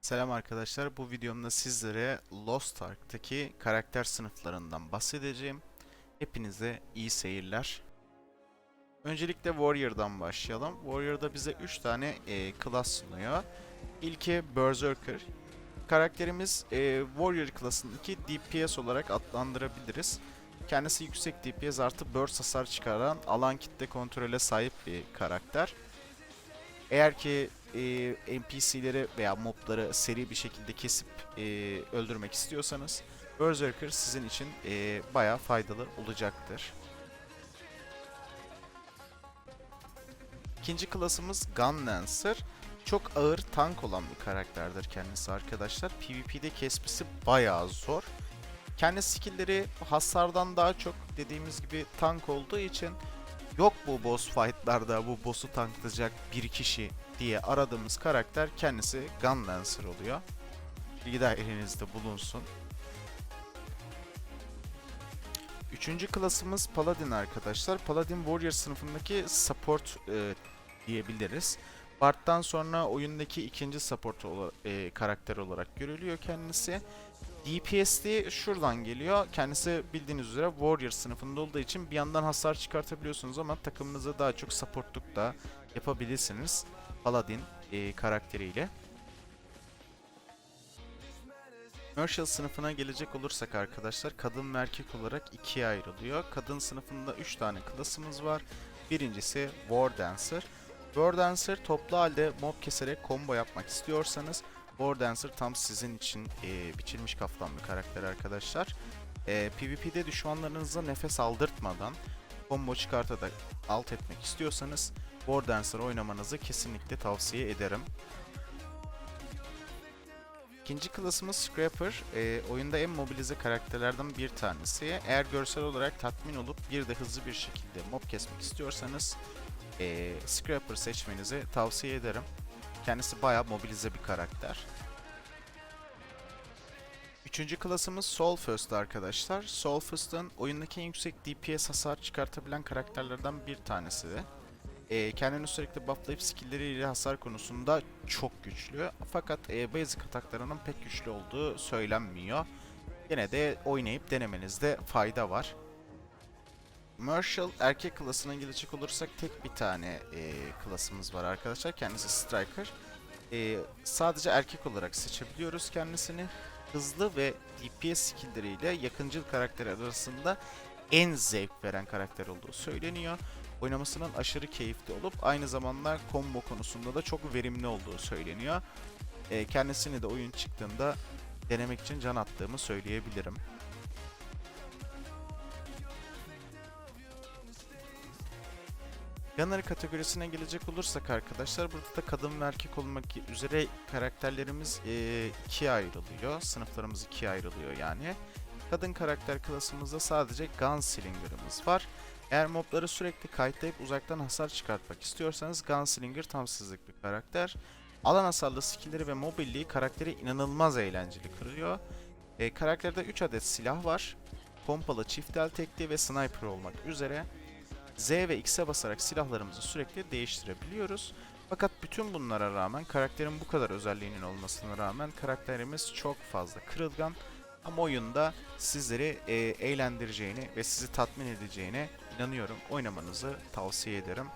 Selam arkadaşlar. Bu videomda sizlere Lost Ark'taki karakter sınıflarından bahsedeceğim. Hepinize iyi seyirler. Öncelikle Warrior'dan başlayalım. Warrior'da bize 3 tane e, class sunuyor. İlki Berserker. Karakterimiz e, Warrior klasındaki DPS olarak adlandırabiliriz. Kendisi yüksek DPS artı burst hasar çıkaran alan kitle kontrole sahip bir karakter. Eğer ki e, NPC'leri veya mobları seri bir şekilde kesip e, öldürmek istiyorsanız Berserker sizin için e, bayağı faydalı olacaktır. İkinci klasımız Gunlancer. Çok ağır tank olan bir karakterdir kendisi arkadaşlar. PvP'de kesmesi bayağı zor. Kendi skill'leri hasardan daha çok dediğimiz gibi tank olduğu için yok bu boss fight'larda bu boss'u tanklayacak bir kişi diye aradığımız karakter kendisi Gunlancer oluyor. Bilgi dahilinizde bulunsun. Üçüncü klasımız Paladin arkadaşlar. Paladin Warrior sınıfındaki support e, diyebiliriz. Bard'dan sonra oyundaki ikinci support ola- e, karakter olarak görülüyor kendisi. DPS'li şuradan geliyor. Kendisi bildiğiniz üzere Warrior sınıfında olduğu için bir yandan hasar çıkartabiliyorsunuz ama takımınıza daha çok supportluk da yapabilirsiniz. Paladin e, karakteriyle. Commercial sınıfına gelecek olursak arkadaşlar kadın ve erkek olarak ikiye ayrılıyor. Kadın sınıfında 3 tane klasımız var. Birincisi War Dancer. War Dancer toplu halde mob keserek combo yapmak istiyorsanız War Dancer tam sizin için e, biçilmiş kaftan bir karakter arkadaşlar. E, PvP'de düşmanlarınıza nefes aldırtmadan combo çıkartarak alt etmek istiyorsanız War Dancer oynamanızı kesinlikle tavsiye ederim. İkinci klasımız Scrapper. E, oyunda en mobilize karakterlerden bir tanesi. Eğer görsel olarak tatmin olup bir de hızlı bir şekilde mob kesmek istiyorsanız e, Scrapper seçmenizi tavsiye ederim. Kendisi bayağı mobilize bir karakter. Üçüncü klasımız Soul First arkadaşlar. Soul First'ın oyundaki en yüksek DPS hasar çıkartabilen karakterlerden bir tanesi de. Ee, kendini sürekli bufflayıp skill'leriyle hasar konusunda çok güçlü. Fakat e, basic ataklarının pek güçlü olduğu söylenmiyor. Yine de oynayıp denemenizde fayda var. Marshall erkek klasına gelecek olursak tek bir tane e, klasımız var arkadaşlar. Kendisi Striker. E, sadece erkek olarak seçebiliyoruz kendisini. Hızlı ve DPS skill'leriyle yakıncıl karakter arasında en zevk veren karakter olduğu söyleniyor. Oynamasının aşırı keyifli olup aynı zamanda combo konusunda da çok verimli olduğu söyleniyor. E, kendisini de oyun çıktığında denemek için can attığımı söyleyebilirim. Gunner kategorisine gelecek olursak arkadaşlar burada da kadın ve erkek olmak üzere karakterlerimiz e, ikiye ayrılıyor. Sınıflarımız ikiye ayrılıyor yani. Kadın karakter klasımızda sadece Gunslinger'ımız var. Eğer mobları sürekli kayıtlayıp uzaktan hasar çıkartmak istiyorsanız Gunslinger tam sizlik bir karakter. Alan hasarlı skillleri ve mobilliği karakteri inanılmaz eğlenceli kırıyor. E, karakterde 3 adet silah var. Pompalı, çift el tekli ve sniper olmak üzere. Z ve X'e basarak silahlarımızı sürekli değiştirebiliyoruz. Fakat bütün bunlara rağmen karakterin bu kadar özelliğinin olmasına rağmen karakterimiz çok fazla kırılgan. Ama oyunda sizleri e, eğlendireceğini ve sizi tatmin edeceğine inanıyorum. Oynamanızı tavsiye ederim.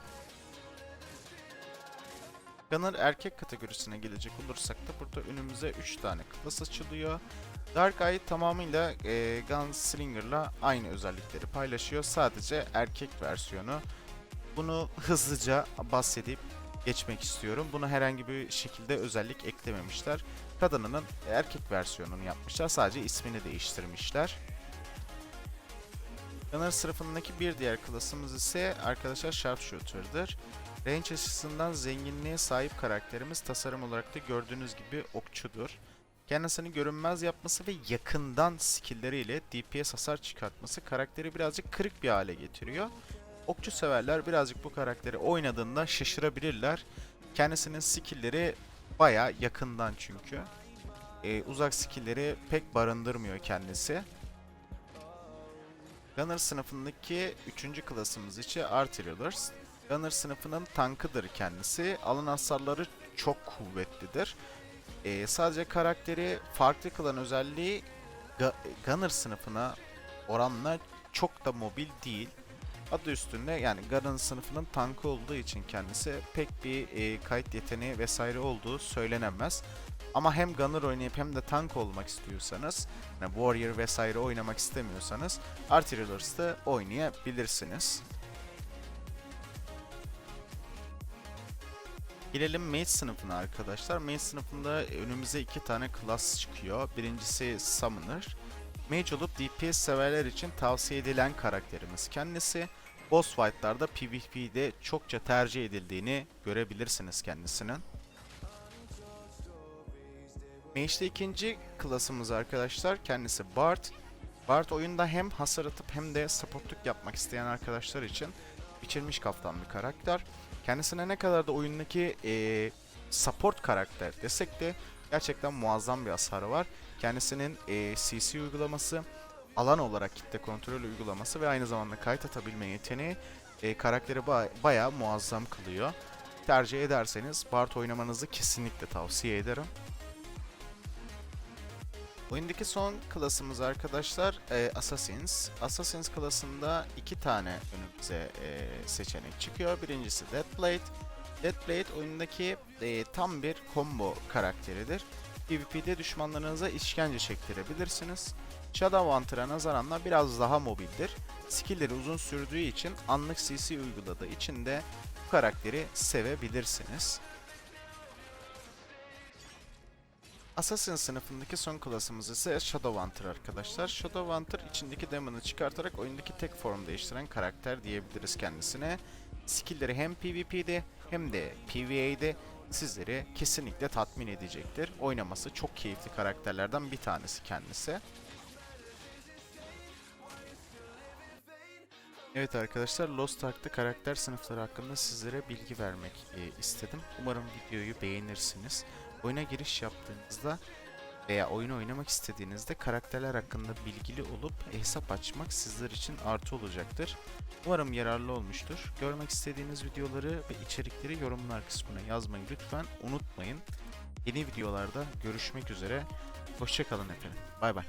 Gunner erkek kategorisine gelecek olursak da burada önümüze 3 tane klas açılıyor. Dark Eye tamamıyla e, Gunslinger'la aynı özellikleri paylaşıyor. Sadece erkek versiyonu. Bunu hızlıca bahsedip geçmek istiyorum. Bunu herhangi bir şekilde özellik eklememişler. Kadınının erkek versiyonunu yapmışlar. Sadece ismini değiştirmişler. Gunner sınıfındaki bir diğer klasımız ise arkadaşlar Sharpshooter'dır. Range açısından zenginliğe sahip karakterimiz tasarım olarak da gördüğünüz gibi okçudur. Kendisini görünmez yapması ve yakından skill'leriyle DPS hasar çıkartması karakteri birazcık kırık bir hale getiriyor. Okçu severler birazcık bu karakteri oynadığında şaşırabilirler. Kendisinin skill'leri baya yakından çünkü. Ee, uzak skill'leri pek barındırmıyor kendisi. Gunner sınıfındaki 3. klasımız içi Artillers. Gunner sınıfının tankıdır kendisi. Alan hasarları çok kuvvetlidir. Ee, sadece karakteri farklı kılan özelliği Gunner sınıfına oranla çok da mobil değil. Adı üstünde yani Gunner sınıfının tankı olduğu için kendisi pek bir e, kayıt yeteneği vesaire olduğu söylenemez. Ama hem Gunner oynayıp hem de tank olmak istiyorsanız, yani Warrior vesaire oynamak istemiyorsanız Artillery'da oynayabilirsiniz. Gelelim Mage sınıfına arkadaşlar. Mage sınıfında önümüze iki tane klas çıkıyor. Birincisi Summoner. Mage olup DPS severler için tavsiye edilen karakterimiz kendisi. Boss fight'larda PvP'de çokça tercih edildiğini görebilirsiniz kendisinin. Mage'de ikinci klasımız arkadaşlar kendisi Bard. Bard oyunda hem hasar atıp hem de supportluk yapmak isteyen arkadaşlar için biçilmiş kaftan bir karakter. Kendisine ne kadar da oyundaki eee, support karakter desek de gerçekten muazzam bir hasarı var. Kendisinin eee, CC uygulaması, alan olarak kitle kontrol uygulaması ve aynı zamanda kayıt atabilme yeteneği eee, karakteri ba- bayağı muazzam kılıyor. Tercih ederseniz Bard oynamanızı kesinlikle tavsiye ederim. Oyundaki son klasımız arkadaşlar e, Assassins. Assassins klasında iki tane önümüze e, seçenek çıkıyor. Birincisi Deathblade. Deathblade oyundaki e, tam bir combo karakteridir. PvP'de düşmanlarınıza işkence çektirebilirsiniz. Shadowhunter'a nazaranla biraz daha mobildir. Skill'leri uzun sürdüğü için anlık CC uyguladığı için de bu karakteri sevebilirsiniz. Assassin sınıfındaki son klasımız ise Shadowhunter arkadaşlar. Shadowhunter içindeki demon'ı çıkartarak oyundaki tek form değiştiren karakter diyebiliriz kendisine. Skill'leri hem PvP'de hem de PvA'de sizleri kesinlikle tatmin edecektir. Oynaması çok keyifli karakterlerden bir tanesi kendisi. Evet arkadaşlar Lost Ark'ta karakter sınıfları hakkında sizlere bilgi vermek e, istedim. Umarım videoyu beğenirsiniz. Oyuna giriş yaptığınızda veya oyunu oynamak istediğinizde karakterler hakkında bilgili olup hesap açmak sizler için artı olacaktır. Umarım yararlı olmuştur. Görmek istediğiniz videoları ve içerikleri yorumlar kısmına yazmayı lütfen unutmayın. Yeni videolarda görüşmek üzere. Hoşçakalın efendim. Bay bay.